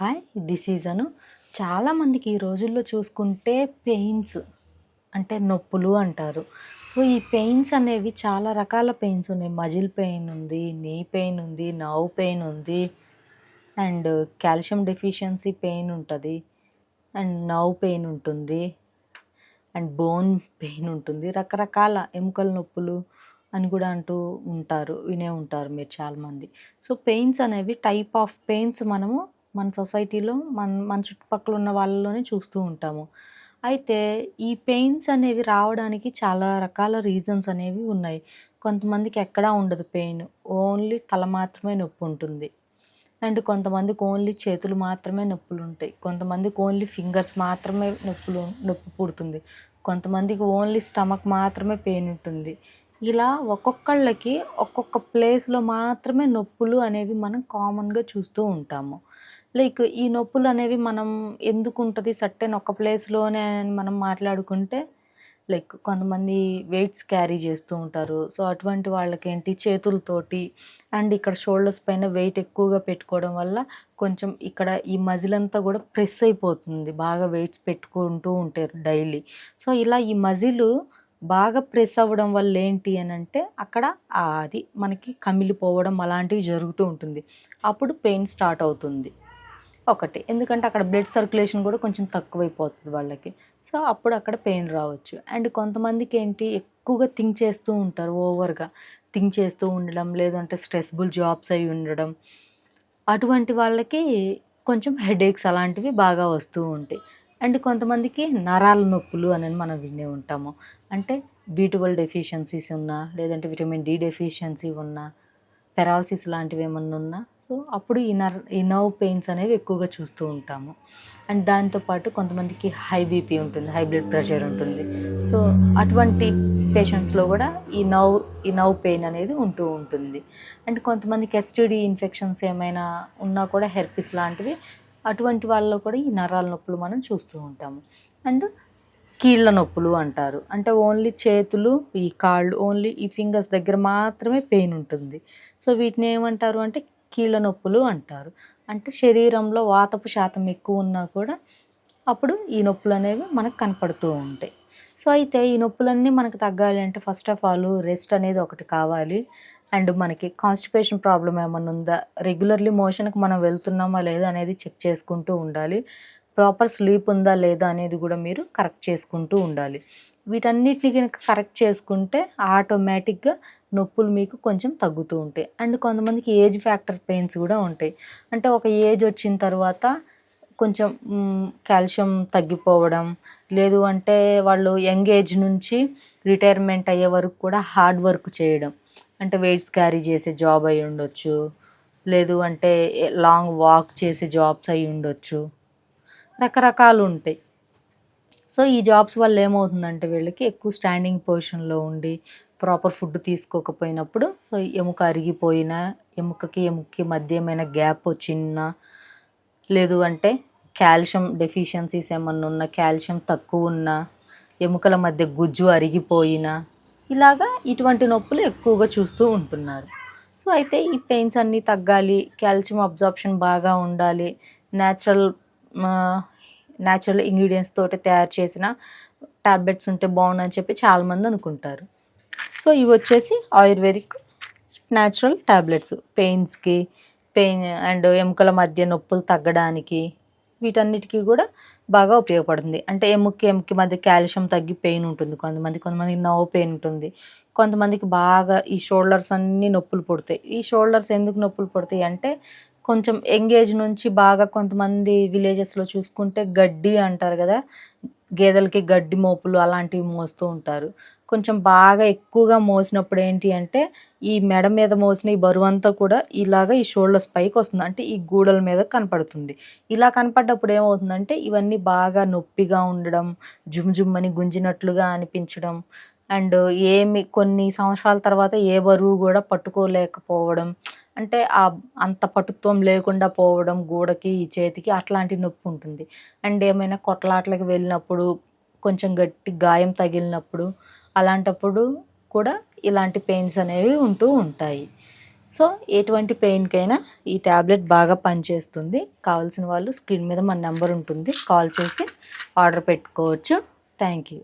Hi this season చాలామందికి ఈ రోజుల్లో చూసుకుంటే పెయిన్స్ అంటే నొప్పులు అంటారు. సో ఈ పెయిన్స్ అనేవి చాలా రకాల పెయిన్స్ ఉన్నాయి. మజిల్ పెయిన్ ఉంది నీ పెయిన్ ఉంది నవ్ పెయిన్ ఉంది అండ్ కాల్షియం డెఫిషియన్సీ పెయిన్ ఉంటుంది అండ్ నవ్ పెయిన్ ఉంటుంది అండ్ బోన్ పెయిన్ ఉంటుంది. రకరకాల ఎముకల నొప్పులు అని కూడా అంటూ ఉంటారు వినే ఉంటారు మీరు చాలామంది. సో పెయిన్స్ అనేవి టైప్ ఆఫ్ పెయిన్స్ మనము మన సొసైటీలో మన మన చుట్టుపక్కల ఉన్న వాళ్ళలోనే చూస్తూ ఉంటాము. అయితే ఈ పెయిన్స్ అనేవి రావడానికి చాలా రకాల రీజన్స్ అనేవి ఉన్నాయి. కొంతమందికి ఎక్కడా ఉండదు పెయిన్. ఓన్లీ తల మాత్రమే నొప్పి ఉంటుంది. అండ్ కొంతమందికి ఓన్లీ చేతులు మాత్రమే నొప్పులు ఉంటాయి. కొంతమందికి ఓన్లీ ఫింగర్స్ మాత్రమే నొప్పులు నొప్పి పుడుతుంది. కొంతమందికి ఓన్లీ స్టమక్ మాత్రమే పెయిన్ ఉంటుంది. ఇలా ఒక్కొక్కళ్ళకి ఒక్కొక్క ప్లేస్లో మాత్రమే నొప్పులు అనేవి మనం కామన్గా చూస్తూ ఉంటాము. లైక్ ఈ నొప్పులు అనేవి మనం ఎందుకు ఉంటుంది సర్టెన్ ఒక ప్లేస్లోనే అని మనం మాట్లాడుకుంటే లైక్ కొంతమంది వెయిట్స్ క్యారీ చేస్తూ ఉంటారు. సో అటువంటి వాళ్ళకి ఏంటి చేతులతోటి అండ్ ఇక్కడ షోల్డర్స్ పైన వెయిట్ ఎక్కువగా పెట్టుకోవడం వల్ల కొంచెం ఇక్కడ ఈ మజిల్ అంతా కూడా ప్రెస్ అయిపోతుంది. బాగా వెయిట్స్ పెట్టుకుంటూ ఉంటారు డైలీ సో ఇలా ఈ మజిల్ బాగా ప్రెస్ అవ్వడం వల్ల ఏంటి అని అంటే అక్కడ అది మనకి కమిలిపోవడం అలాంటివి జరుగుతూ ఉంటుంది. అప్పుడు పెయిన్ స్టార్ట్ అవుతుంది. ఒకటి. ఎందుకంటే అక్కడ బ్లడ్ సర్క్యులేషన్ కూడా కొంచెం తక్కువైపోతుంది వాళ్ళకి. సో అప్పుడు అక్కడ పెయిన్ రావచ్చు. అండ్ కొంతమందికి ఏంటి ఎక్కువగా థింక్ చేస్తూ ఉంటారు ఓవర్గా థింక్ చేస్తూ ఉండడం లేదంటే స్ట్రెస్బుల్ జాబ్స్ అయి ఉండడం. అటువంటి వాళ్ళకి కొంచెం హెడేక్స్ అలాంటివి బాగా వస్తూ ఉంటాయి. అండ్ కొంతమందికి నరాల నొప్పులు అని మనం వినే ఉంటాము. అంటే బీటువల్ డెఫిషియన్సీస్ ఉన్నా లేదంటే విటమిన్ డి డెఫిషియన్సీ ఉన్నా పెరాలసిస్ లాంటివి ఏమన్నా ఉన్నా సో అప్పుడు ఈ నర్ ఈ నర్వ్ పెయిన్స్ అనేవి ఎక్కువగా చూస్తూ ఉంటాము. అండ్ దాంతోపాటు కొంతమందికి హై బీపీ ఉంటుంది హై బ్లడ్ ప్రెషర్ ఉంటుంది. సో అటువంటి పేషెంట్స్లో కూడా ఈ నవ్ ఈ నవ్ పెయిన్ అనేది ఉంటూ ఉంటుంది. అండ్ కొంతమందికి ఎస్టీడీ ఇన్ఫెక్షన్స్ ఏమైనా ఉన్నా కూడా హెర్పిస్ లాంటివి అటువంటి వాళ్ళలో కూడా ఈ నరాల నొప్పులు మనం చూస్తూ ఉంటాము. అండ్ కీళ్ళ నొప్పులు అంటారు. అంటే ఓన్లీ చేతులు ఈ కాళ్ళు ఓన్లీ ఈ ఫింగర్స్ దగ్గర మాత్రమే పెయిన్ ఉంటుంది. సో వీటిని ఏమంటారు అంటే కీళ్ళ నొప్పులు అంటారు. అంటే శరీరంలో వాతపు శాతం ఎక్కువ ఉన్నా కూడా అప్పుడు ఈ నొప్పులు అనేవి మనకు కనపడుతూ ఉంటాయి. సో అయితే ఈ నొప్పులన్నీ మనకు తగ్గాలి అంటే ఫస్ట్ ఆఫ్ ఆల్ రెస్ట్ అనేది ఒకటి కావాలి. అండ్ మనకి కాన్స్టిపేషన్ ప్రాబ్లం ఏమన్నా ఉందా? రెగ్యులర్లీ మోషన్కి మనం వెళ్తున్నామా లేదా అనేది చెక్ చేసుకుంటూ ఉండాలి. ప్రాపర్ స్లీప్ ఉందా లేదా అనేది కూడా మీరు కరెక్ట్ చేసుకుంటూ ఉండాలి. వీటన్నిటిని కనుక కరెక్ట్ చేసుకుంటే ఆటోమేటిక్గా నొప్పులు మీకు కొంచెం తగ్గుతూ ఉంటాయి. అండ్ కొంతమందికి ఏజ్ ఫ్యాక్టర్ పెయిన్స్ కూడా ఉంటాయి. అంటే ఒక ఏజ్ వచ్చిన తర్వాత కొంచెం కాల్షియం తగ్గిపోవడం లేదు అంటే వాళ్ళు యంగ్ ఏజ్ నుంచి రిటైర్మెంట్ అయ్యే వరకు కూడా హార్డ్ వర్క్ చేయడం. అంటే వెయిట్స్ క్యారీ చేసే జాబ్ అయి ఉండొచ్చు లేదు అంటే లాంగ్ వాక్ చేసే జాబ్స్ అయి ఉండొచ్చు. రకరకాలు ఉంటాయి. సో ఈ జాబ్స్ వల్ల ఏమవుతుందంటే వీళ్ళకి ఎక్కువ స్టాండింగ్ పొజిషన్లో ఉండి ప్రాపర్ ఫుడ్ తీసుకోకపోయినప్పుడు సో ఎముక అరిగిపోయినా ఎముకకి ఎముకకి మధ్య ఏమైనా గ్యాప్ వచ్చినా లేదు అంటే కాల్షియం డెఫిషియన్సీస్ ఏమన్నా ఉన్నా కాల్షియం తక్కువ ఉన్నా ఎముకల మధ్య గుజ్జు అరిగిపోయినా ఇలాగా ఇటువంటి నొప్పులు ఎక్కువగా చూస్తూ ఉంటున్నారు. సో అయితే ఈ పెయిన్స్ అన్నీ తగ్గాలి కాల్షియం అబ్జార్ప్షన్ బాగా ఉండాలి న్యాచురల్ న్యాచురల్ ఇంగ్రీడియంట్స్ తోటి తయారు చేసిన టాబ్లెట్స్ ఉంటే బాగుండని చెప్పి చాలామంది అనుకుంటారు. సో ఇవి వచ్చేసి ఆయుర్వేదిక్ న్యాచురల్ టాబ్లెట్స్. పెయిన్స్కి పెయిన్ అండ్ ఎముకల మధ్య నొప్పులు తగ్గడానికి వీటన్నిటికీ కూడా బాగా ఉపయోగపడుతుంది. అంటే ఎముక్కి ఎముక్కి మధ్య కాల్షియం తగ్గి పెయిన్ ఉంటుంది కొంతమంది. కొంతమందికి నవ్వు పెయిన్ ఉంటుంది. కొంతమందికి బాగా ఈ షోల్డర్స్ అన్నీ నొప్పులు పుడతాయి. ఈ షోల్డర్స్ ఎందుకు నొప్పులు పుడతాయి అంటే కొంచెం ఎంగేజ్ నుంచి బాగా కొంతమంది విలేజెస్లో చూసుకుంటే గడ్డి అంటారు కదా గేదెలకి గడ్డి మోపులు అలాంటివి మోస్తూ ఉంటారు. కొంచెం బాగా ఎక్కువగా మోసినప్పుడు ఏంటి అంటే ఈ మెడ మీద మోసిన ఈ బరువు అంతా కూడా ఇలాగ ఈ షోల్డర్స్ పైకి వస్తుంది. అంటే ఈ గూడల మీద కనపడుతుంది. ఇలా కనపడ్డప్పుడు ఏమవుతుందంటే ఇవన్నీ బాగా నొప్పిగా ఉండడం జుమ్ జుమ్మని గుంజినట్లుగా అనిపించడం అండ్ ఏమి కొన్ని సంవత్సరాల తర్వాత ఏ బరువు కూడా పట్టుకోలేకపోవడం అంటే ఆ అంత పటుత్వం లేకుండా పోవడం గూడకి ఈ చేతికి అట్లాంటి నొప్పి ఉంటుంది. అండ్ ఏమైనా కొట్లాట్లకి వెళ్ళినప్పుడు కొంచెం గట్టి గాయం తగిలినప్పుడు అలాంటప్పుడు కూడా ఇలాంటి పెయిన్స్ అనేవి ఉంటూ ఉంటాయి. సో ఎటువంటి పెయిన్కైనా ఈ ట్యాబ్లెట్ బాగా పనిచేస్తుంది. కావాల్సిన వాళ్ళు స్క్రీన్ మీద మన నెంబర్ ఉంటుంది. కాల్ చేసి ఆర్డర్ పెట్టుకోవచ్చు. Thank you.